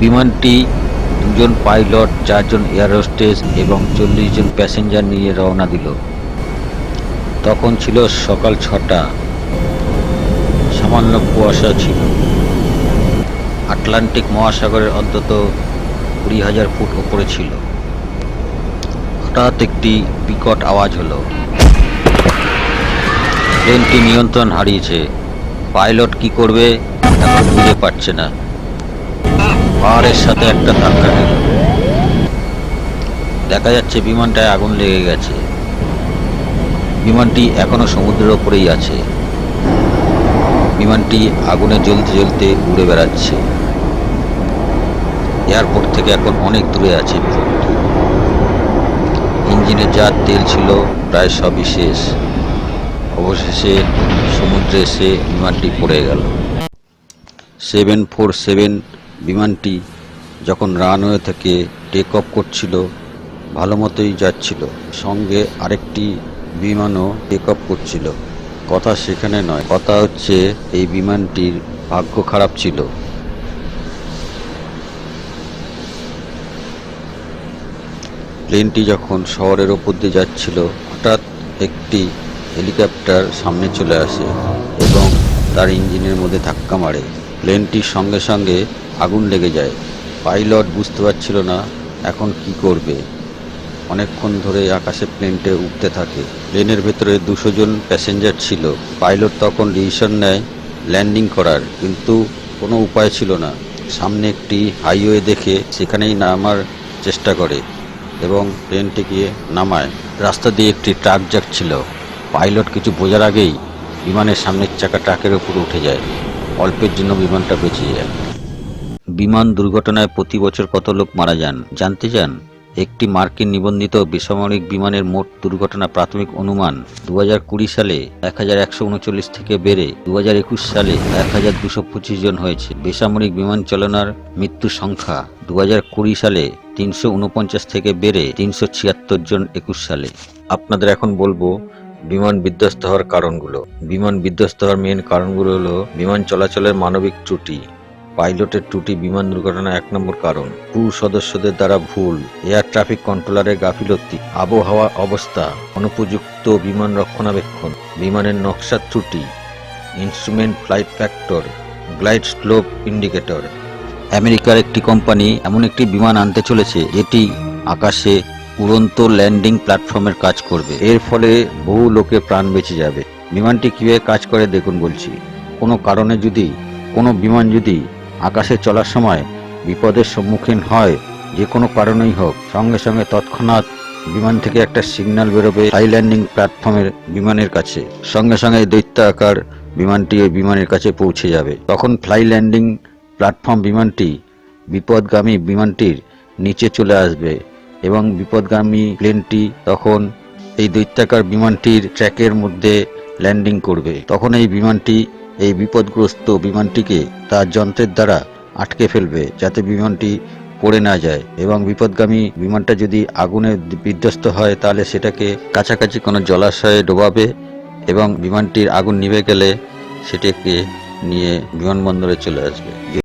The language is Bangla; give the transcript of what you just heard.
বিমানটি দুজন পাইলট, চারজন এয়ার হোস্টেস এবং চল্লিশ জন প্যাসেঞ্জার নিয়ে রওনা দিল। তখন ছিল সকাল ছটা। সামান্য কুয়াশা ছিল। আটলান্টিক মহাসাগরের অন্তত কুড়ি হাজার ফুট ওপরে ছিল। হঠাৎ একটি বিকট আওয়াজ হলো। প্লেনটি নিয়ন্ত্রণ হারিয়েছে। পাইলট কি করবে, এখন বুঝে পারছে না। পাহাড়ের সাথে একটা ধাক্কা দিল দেখা যাচ্ছে বিমানটায় আগুন লেগে গেছে। বিমানটি এখনও সমুদ্রের ওপরেই আছে। বিমানটি আগুনে জ্বলতে জ্বলতে উড়ে বেড়াচ্ছে। এয়ারপোর্ট থেকে এখন অনেক দূরে আছে বিমানটি। ইঞ্জিনে যা তেল ছিল প্রায় সবই শেষ। অবশেষে সমুদ্রে এসে বিমানটি পড়ে গেল। সেভেন ফোর সেভেন বিমানটি যখন রানওয়ে থেকে টেক অফ করছিল, ভালো মতোই যাচ্ছিল। সঙ্গে আরেকটি বিমানও টেক অফ করছিল। কথা সেখানে নয়, কথা হচ্ছে এই বিমানটির ভাগ্য খারাপ ছিল। প্লেনটি যখন শহরের ওপর দিয়ে যাচ্ছিল, হঠাৎ একটি হেলিকপ্টার সামনে চলে আসে এবং তার ইঞ্জিনের মধ্যে ধাক্কা মারে। প্লেনটির সঙ্গে সঙ্গে আগুন লেগে যায়। পাইলট বুঝতে পারছিল না এখন কি করবে। অনেকক্ষণ ধরে আকাশে প্লেনটে উঠতে থাকে। প্লেনের ভেতরে দুশো জন প্যাসেঞ্জার ছিল। পাইলট তখন ডিসিশন নেয় ল্যান্ডিং করার, কিন্তু কোনো উপায় ছিল না। সামনে একটি হাইওয়ে দেখে সেখানেই নামার চেষ্টা করে এবং প্লেনটিকে নামায়। রাস্তা দিয়ে একটি ট্রাক যাচ্ছিল। পাইলট কিছু বোঝার আগেই বিমানের সামনের চাকা ট্রাকের উপর উঠে যায়। অল্পের জন্য বিমানটা বেঁচে যায়। বিমান দুর্ঘটনায় প্রতি বছর কত লোক মারা যান, জানতে চান? একটি মার্কিন নিবন্ধিত বেসামরিক বিমানের মোট দুর্ঘটনা প্রাথমিক অনুমান দু সালে এক হাজার একশো উনচল্লিশ থেকে বেড়ে দু হাজার একুশ সালে এক জন হয়েছে। বেসামরিক বিমান চালনার মৃত্যু সংখ্যা দু হাজার কুড়ি সালে তিনশো উনপঞ্চাশ থেকে বেড়ে তিনশো ছিয়াত্তর জন একুশ সালে। আপনাদের এখন বলব বিমান বিধ্বস্ত হওয়ার কারণগুলো। বিমান বিধ্বস্ত হওয়ার মেন কারণগুলো হলো বিমান চলাচলের মানবিক ত্রুটি। পাইলটের ত্রুটি বিমান দুর্ঘটনা এক নম্বর কারণ। ক্রু সদস্যদের দ্বারা ভুল। এয়ার ট্রাফিক কন্ট্রোলারের গাফিলতি। আবহাওয়া অবস্থা। অনুপযুক্ত বিমান রক্ষণাবেক্ষণ। বিমানের নকশা ত্রুটি। Instrument flight factor. Glide slope indicator. আমেরিকার একটি কোম্পানি এমন একটি বিমান আনতে চলেছে, যেটি আকাশে উড়ন্ত ল্যান্ডিং প্ল্যাটফর্মের কাজ করবে। এর ফলে বহু লোকে প্রাণ বেঁচে যাবে। বিমানটি কীভাবে কাজ করে, দেখুন বলছি। কোনো কারণে যদি, কোনো বিমান যদি আকাশে চলার সময় বিপদের সম্মুখীন হয়, যে কোনো কারণেই হোক। সঙ্গে সঙ্গে তৎক্ষণাৎ বিমান থেকে একটা সিগন্যাল বেরোবে হাই ল্যান্ডিং প্ল্যাটফর্মের বিমানের কাছে। সঙ্গে সঙ্গে এই দৈত্য আকার বিমানটি ওই বিমানের কাছে পৌঁছে যাবে। তখন ফ্লাই ল্যান্ডিং প্ল্যাটফর্ম বিমানটি বিপদগামী বিমানটির নিচে চলে আসবে এবং বিপদগামী প্লেনটি তখন এই দৈত্যাকার বিমানটির ট্র্যাকের মধ্যে ল্যান্ডিং করবে। তখন এই বিমানটি এই বিপদগ্রস্ত বিমানটিকে তার যন্ত্রের দ্বারা আটকে ফেলবে যাতে বিমানটি পড়ে না যায় এবং বিপদগামী বিমানটা যদি আগুনে বিধ্বস্ত হয় তাহলে সেটাকে কাছাকাছি কোনো জলাশয়ে ডোবাবে এবং বিমানটির আগুন নিভে গেলে সেটাকে নিয়ে বিমানবন্দরে চলে আসবে।